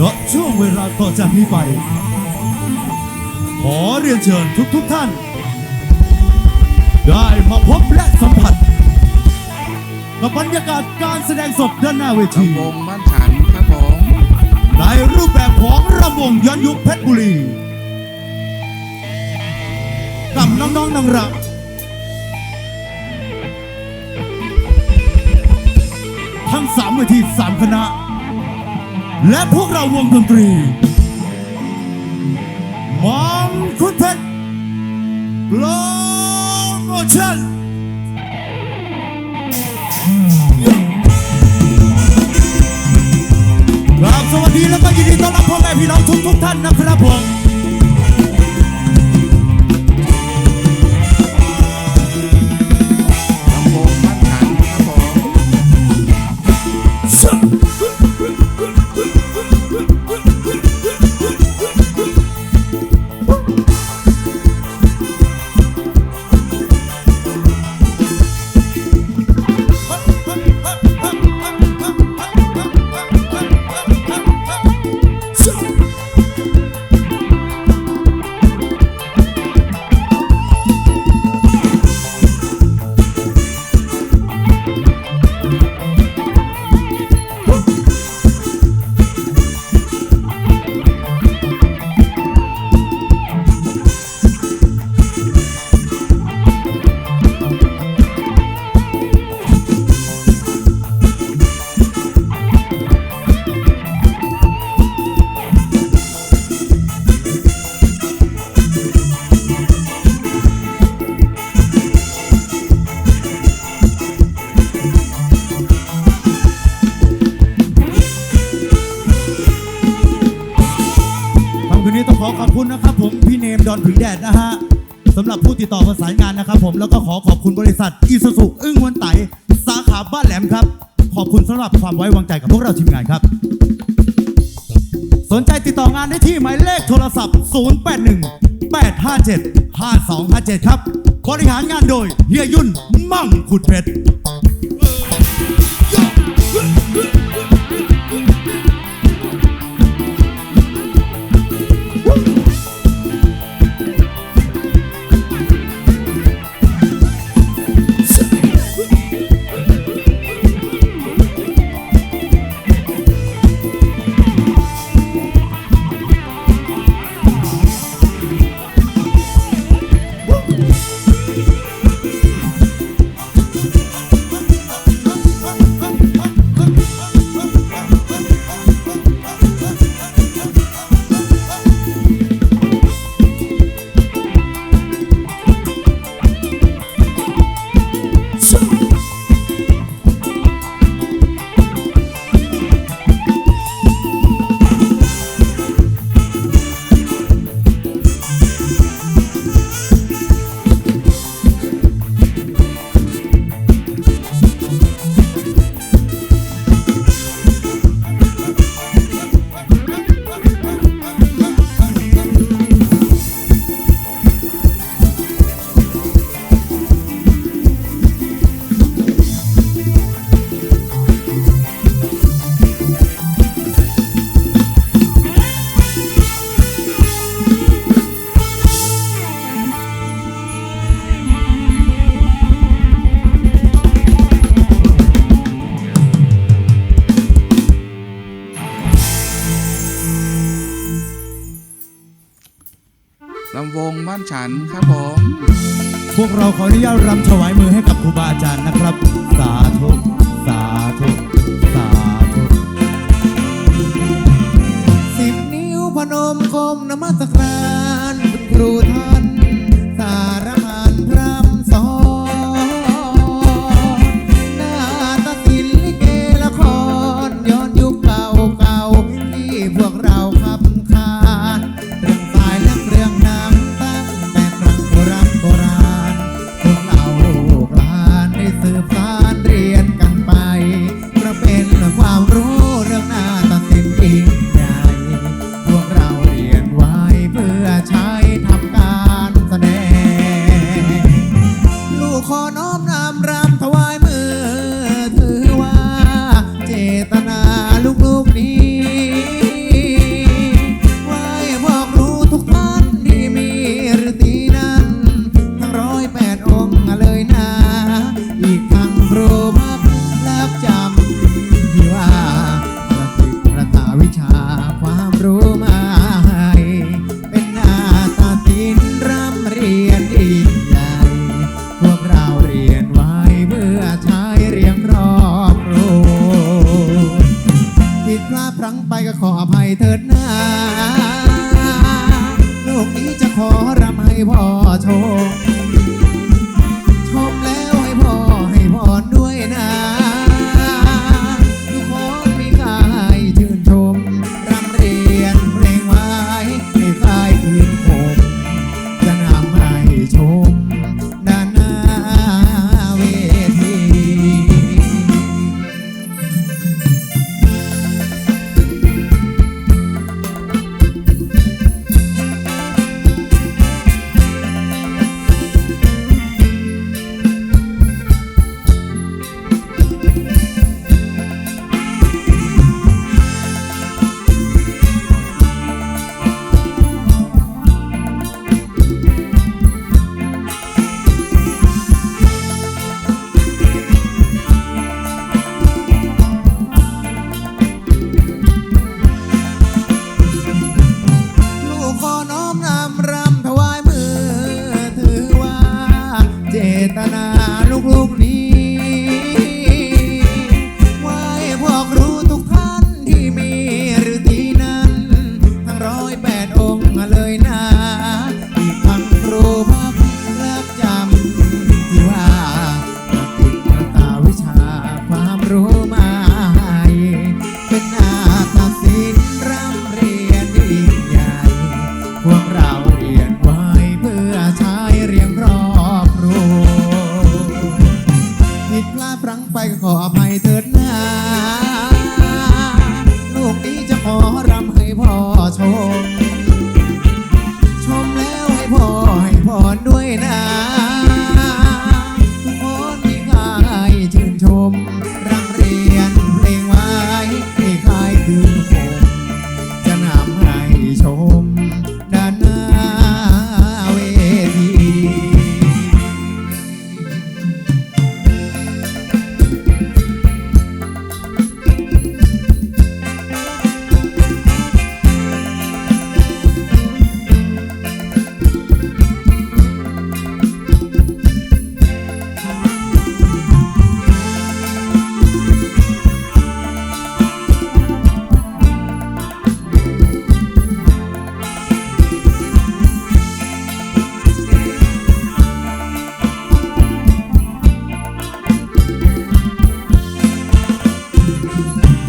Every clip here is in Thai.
ณช่วงเวลาต่อจากนี้ไป ขอเรียนเชิญทุกๆท่าน ได้มาพบและสัมผัส กับบรรยากาศการแสดงสดด้านหน้าเวที ลำวงบ้านฉันครับผมในรูปแบบของรำวงย้อนยุคเพชรบุรี กับน้องๆนางรำทั้งสามเวทีสามคณะ และพวกเราวงดนตรีมองคุณเพชรโปรโมชั่นครับสวัสดีและก็ยินดีต้อนรับพ่อแม่พี่น้องทุกทุกท่านนะครับผมำคืนนี้ต้องขอขอบคุณนะครับ ผมพี่เนมดอนผึงแดดนะฮะสำหรับผู้ติดต่อประสานงานนะครับ ผมแล้วก็ขอขอบคุณบริษัทอีซูซุอึ้งวันไตสาขาบ้านแหลมครับ ขอบคุณสำหรับความไว้วางใจกับพวกเราทีมงานครับ สนใจติดต่องานได้ที่หมายเลขโทรศัพท์ 081 857 5257 ครับบริหารงานโดยเฮียยุ่น มั่งขุดเพชร ครับผม พวกเราขออนุญาตรำถวายมือให้กับครูบาอาจารย์นะครับ สาธุ สาธุ สาธุ สิบนิ้วพนมคมนมัสการคุณครูท่าน ล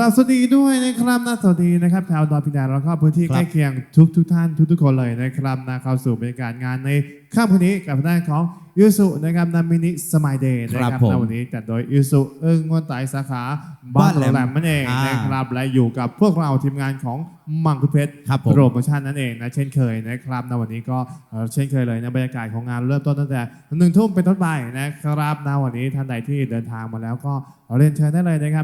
ราบสวัสดีด้วยนะครับนะสวัสดีนะครับชาวดอยพิดาแล้วก็พื้นที่ครับใกล้เคียงทุกทุกๆท่านทุกทุกๆคนเลยนะครับนะเข้าสู่บรรยากาศงานในค่ำคืนนี้กับด้านของยูสุนะครับนามินิสมัยเดย์นะคครัรับบผมในวันนี้จัดโดยยูสุเอิงงวนไตสาขาบ้านบ้านแหลมแหลมนั่นเองอ่าน นะครับและอยู่กับพวกเราทีมงานของมังคุดเพชร ครับผม โปรโมชั่นนั่นเองนะเช่นเคยนะครับในวันนี้ก็เอ่อเช่นเคยเลยนะบรรยากาศของงานเริ่มต้นตั้งแต่หนึ่งทุ่มเป็นต้นไปนะครับในวันนี้ท่านใดที่เดินทางมาแล้วก็เรียนเชิญได้เลยนะครับ